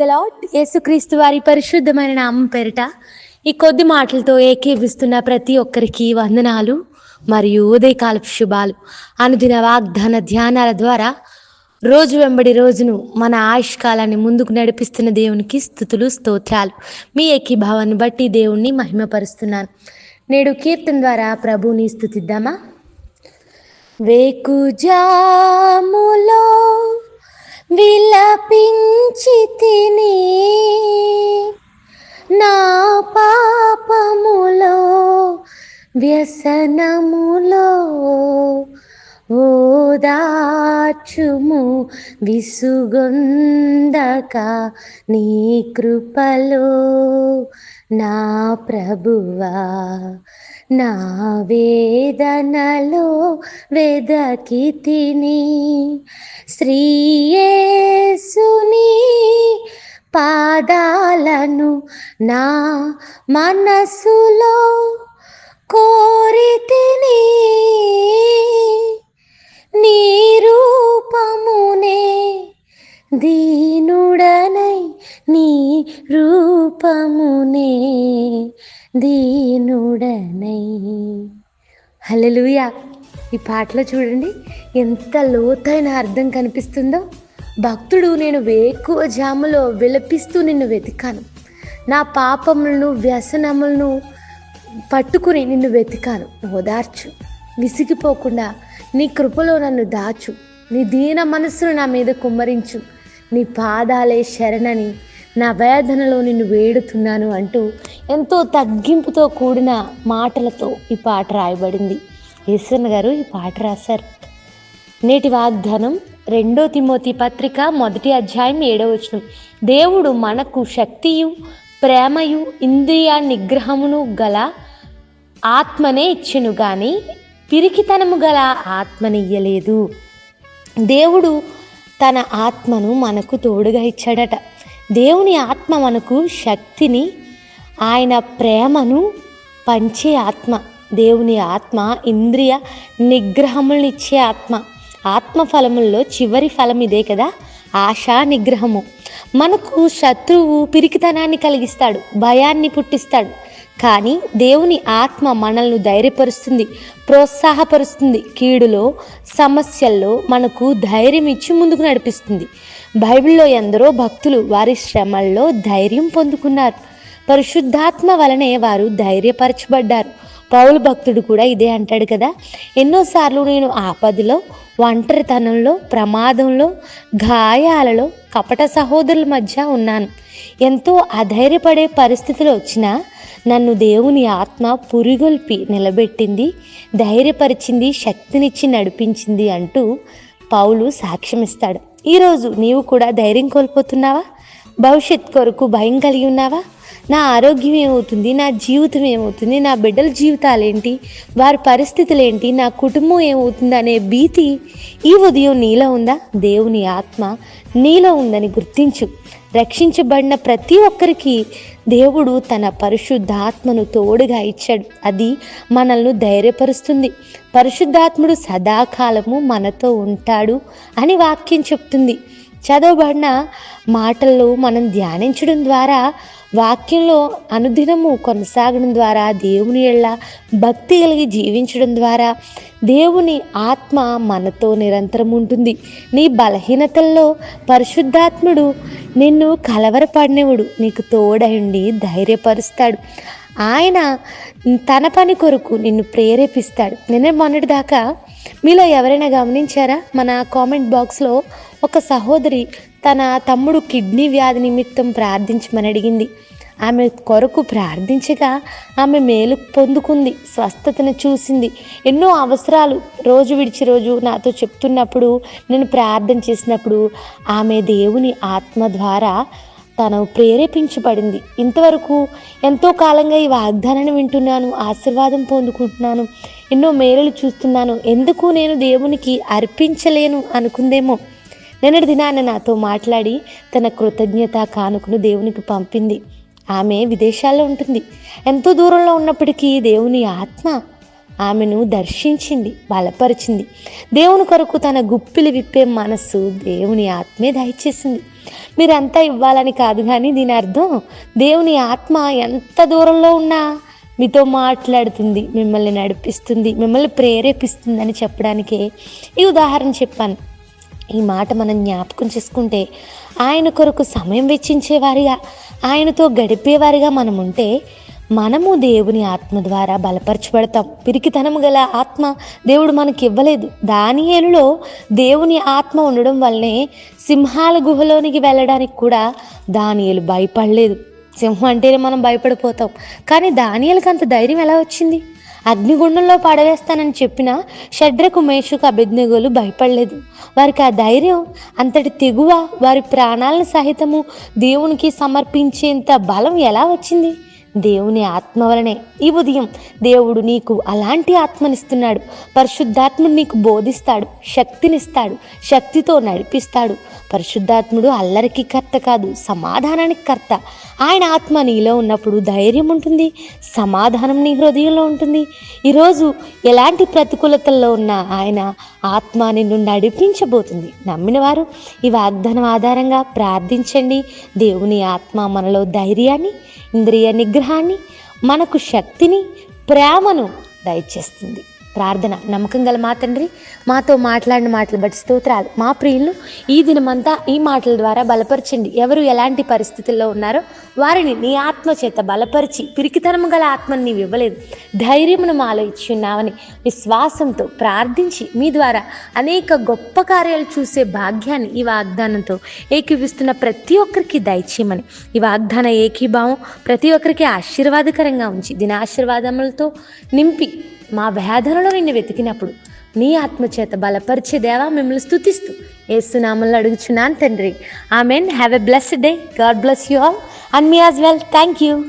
Lord యేసుక్రీస్తు వారి పరిశుద్ధమైన నామం పేరిట ఈ కొద్ది మాటలతో ఏకీవిస్తున్న ప్రతి ఒక్కరికి వందనాలు మరియు ఉదయకాలపు శుభాలు. అనుదిన వాగ్దాన ధ్యానాల ద్వారా రోజు వెంబడి రోజును మన ఆయుష్కాలాన్ని ముందుకు నడిపిస్తున్న దేవునికి స్థుతులు స్తోత్రాలు. మీ ఏకీభావాన్ని బట్టి దేవుణ్ణి మహిమపరుస్తున్నాను. నేడు కీర్తన ద్వారా ప్రభుని స్థుతిద్దామా? వేకుజాములో విలపించి తిని నా పాపములో వ్యసనములో ఓదాచుము విసుగొందక నీ కృపలో. నా ప్రభువా నా వేదనలో వెదకి తిని శ్రీయేసుని పాదాలను నా మనసులో కోరితే దీనుడనై. హలలుయా ఈ పాటలో చూడండి ఎంత లోతైన అర్థం కనిపిస్తుందో. భక్తుడు నేను వేకువ జాములో విలపిస్తూ నిన్ను వెతికాను. నా పాపములను వ్యసనములను పట్టుకుని నిన్ను వెతికాను. ఓదార్చు విసిగిపోకుండా నీ కృపలో నన్ను దాచు. నీ దీన మనస్సును నా మీద కుమ్మరించు. నీ పాదాలే శరణని నా వేదనలో నిన్ను వేడుతున్నాను అంటూ ఎంతో తగ్గింపుతో కూడిన మాటలతో ఈ పాట రాయబడింది. ఈశ్వరన్ గారు ఈ పాట రాశారు. నేటి వాగ్దానం రెండో తిమోతి పత్రిక మొదటి అధ్యాయం ఏడవ వచనం. దేవుడు మనకు శక్తియు ప్రేమయు ఇంద్రియ నిగ్రహమును గల ఆత్మనే ఇచ్చెను కానీ పిరికితనము గల ఆత్మనియ్యలేదు దేవుడు తన ఆత్మను మనకు తోడుగా ఇచ్చాడట. దేవుని ఆత్మ మనకు శక్తిని ఆయన ప్రేమను పంచే ఆత్మ. దేవుని ఆత్మ ఇంద్రియ నిగ్రహములను ఇచ్చే ఆత్మ. ఆత్మ ఫలముల్లో చివరి ఫలం ఇదే కదా? ఆశా నిగ్రహము. మనకు శత్రువు పిరికితనాన్ని కలిగిస్తాడు భయాన్ని పుట్టిస్తాడు. కానీ దేవుని ఆత్మ మనల్ని ధైర్యపరుస్తుంది ప్రోత్సాహపరుస్తుంది. కీడులో సమస్యల్లో మనకు ధైర్యం ఇచ్చి ముందుకు నడిపిస్తుంది. బైబిల్లో ఎందరో భక్తులు వారి శ్రమల్లో ధైర్యం పొందుకున్నారు. పరిశుద్ధాత్మ వలనే వారు ధైర్యపరచబడ్డారు. పౌలు భక్తుడు కూడా ఇదే అంటాడు కదా ఎన్నోసార్లు నేను ఆపదలో ఒంటరితనంలో ప్రమాదంలో గాయాలలో కపట సహోదరుల మధ్య ఉన్నాను. ఎంతో అధైర్యపడే పరిస్థితులు వచ్చినా నన్ను దేవుని ఆత్మ పురిగొల్పి నిలబెట్టింది ధైర్యపరిచింది శక్తినిచ్చి నడిపించింది అంటూ పౌలు సాక్ష్యమిస్తాడు. ఈరోజు నీవు కూడా ధైర్యం కోల్పోతున్నావా? భవిష్యత్ కొరకు భయం కలిగి ఉన్నావా? నా ఆరోగ్యం ఏమవుతుంది? నా జీవితం ఏమవుతుంది? నా బిడ్డల జీవితాలు ఏంటి వారి పరిస్థితులు ఏంటి నా కుటుంబం ఏమవుతుంది అనే భీతి ఈ ఉదయం నీలో ఉందా? దేవుని ఆత్మ నీలో ఉందని గుర్తించు. రక్షించబడిన ప్రతి ఒక్కరికి దేవుడు తన పరిశుద్ధాత్మను తోడుగా ఇచ్చాడు. అది మనల్ని ధైర్యపరుస్తుంది. పరిశుద్ధాత్ముడు సదాకాలము మనతో ఉంటాడు అని వాక్యం చెప్తుంది. చదవబడిన మాటల్లో మనం ధ్యానించడం ద్వారా వాక్యంలో అనుదినము కొనసాగడం ద్వారా దేవుని ఎళ్ళ భక్తి కలిగి జీవించడం ద్వారా దేవుని ఆత్మ మనతో నిరంతరం ఉంటుంది. నీ బలహీనతల్లో పరిశుద్ధాత్ముడు నిన్ను కలవరపడినవుడు నీకు తోడయుండి ధైర్యపరుస్తాడు. ఆయన తన పని కొరకు నిన్ను ప్రేరేపిస్తాడు. నిన్న మొన్నటిదాకా మీలో ఎవరైనా గమనించారా? మన కామెంట్ బాక్స్లో ఒక సహోదరి తన తమ్ముడు కిడ్నీ వ్యాధి నిమిత్తం ప్రార్థించమని అడిగింది. ఆమె కొరకు ప్రార్థించగా ఆమె మేలు పొందుకుంది స్వస్థతను చూసింది. ఎన్నో అవసరాలు రోజు విడిచి రోజు నాతో చెప్తున్నప్పుడు నేను ప్రార్థన చేసినప్పుడు ఆమె దేవుని ఆత్మ ద్వారా తను ప్రేరేపించబడింది. ఇంతవరకు ఎంతో కాలంగా ఈ వాగ్దానాన్ని వింటున్నాను ఆశీర్వాదం పొందుకుంటున్నాను ఎన్నో మేలులు చూస్తున్నాను. ఎందుకు నేను దేవునికి అర్పించలేను అనుకుందేమో? నిన్నటి దినాన నాతో మాట్లాడి తన కృతజ్ఞత కానుకను దేవునికి పంపింది. ఆమె విదేశాల్లో ఉంటుంది. ఎంతో దూరంలో ఉన్నప్పటికీ దేవుని ఆత్మ ఆమెను దర్శించింది బలపరిచింది. దేవుని కొరకు తన గుప్పిలు విప్పే మనస్సు దేవుని ఆత్మే దయచేసింది. మీరంతా ఇవ్వాలని కాదు కానీ దీని అర్థం దేవుని ఆత్మ ఎంత దూరంలో ఉన్నా మీతో మాట్లాడుతుంది మిమ్మల్ని నడిపిస్తుంది మిమ్మల్ని ప్రేరేపిస్తుంది అని చెప్పడానికే ఈ ఉదాహరణ చెప్పాను. ఈ మాట మనం జ్ఞాపకం చేసుకుంటే ఆయన కొరకు సమయం వెచ్చించేవారిగా ఆయనతో గడిపేవారిగా మనం ఉంటే మనము దేవుని ఆత్మ ద్వారా బలపరచబడతాం. పిరికితనము గల ఆత్మ దేవుడు మనకి ఇవ్వలేదు దానియేలులో దేవుని ఆత్మ ఉండడం వల్లనే సింహాల గుహలోనికి వెళ్ళడానికి కూడా దానియేలు భయపడలేదు. సింహం అంటేనే మనం భయపడిపోతాం. కానీ దానియాలకి అంత ధైర్యం ఎలా వచ్చింది? అగ్నిగుండంలో పడవేస్తానని చెప్పిన షడ్రకు మేషుకు అభిజ్ఞగులు భయపడలేదు. వారికి ఆ ధైర్యం అంతటి తెగువ వారి ప్రాణాలను సహితము దేవునికి సమర్పించేంత బలం ఎలా వచ్చింది? దేవుని ఆత్మ వలనే. ఈ ఉదయం దేవుడు నీకు అలాంటి ఆత్మనిస్తున్నాడు. పరిశుద్ధాత్ముడు నీకు బోధిస్తాడు శక్తినిస్తాడు శక్తితో నడిపిస్తాడు. పరిశుద్ధాత్ముడు అల్లరికి కర్త కాదు సమాధానానికి కర్త. ఆయన ఆత్మ నీలో ఉన్నప్పుడు ధైర్యం ఉంటుంది సమాధానం నీ హృదయంలో ఉంటుంది. ఈరోజు ఎలాంటి ప్రతికూలతల్లో ఉన్న ఆయన ఆత్మ నిన్ను నడిపించబోతుంది. నమ్మిన వారు ఈ వాగ్దానం ఆధారంగా ప్రార్థించండి. దేవుని ఆత్మ మనలో ధైర్యాన్ని ఇంద్రియ అనుగ్రహాన్ని మనకు శక్తిని ప్రేమను దయచేస్తుంది. ప్రార్థన నమ్మకం గల మా తండ్రి మాతో మాట్లాడిన మాటలు బట్టి స్తోత్రాలు. మా ప్రియులను ఈ దినమంతా ఈ మాటల ద్వారా బలపరచండి. ఎవరు ఎలాంటి పరిస్థితుల్లో ఉన్నారో వారిని నీ ఆత్మ చేత బలపరిచి పిరికితనము గల ఆత్మని నీవు ఇవ్వలేదు. ధైర్యమును మాలో ఇచ్చి ఉన్నావని విశ్వాసంతో ప్రార్థించి మీ ద్వారా అనేక గొప్ప కార్యాలు చూసే భాగ్యాన్ని ఈ వాగ్దానంతో ఏకీవిస్తున్న ప్రతి ఒక్కరికి దయచేయమని. ఈ వాగ్దాన ఏకీభావం ప్రతి ఒక్కరికి ఆశీర్వాదకరంగా ఉంచి దిన ఆశీర్వాదములతో నింపి మా వేదనలో నిన్ను వెతికినప్పుడు నీ ఆత్మచేత బలపరిచే దేవా మిమ్మల్ని స్థుతిస్తూ ఏసునామంలో అడుగుచున్నాను తండ్రి. Amen. Have a blessed day. God bless you all. And me as well. Thank you.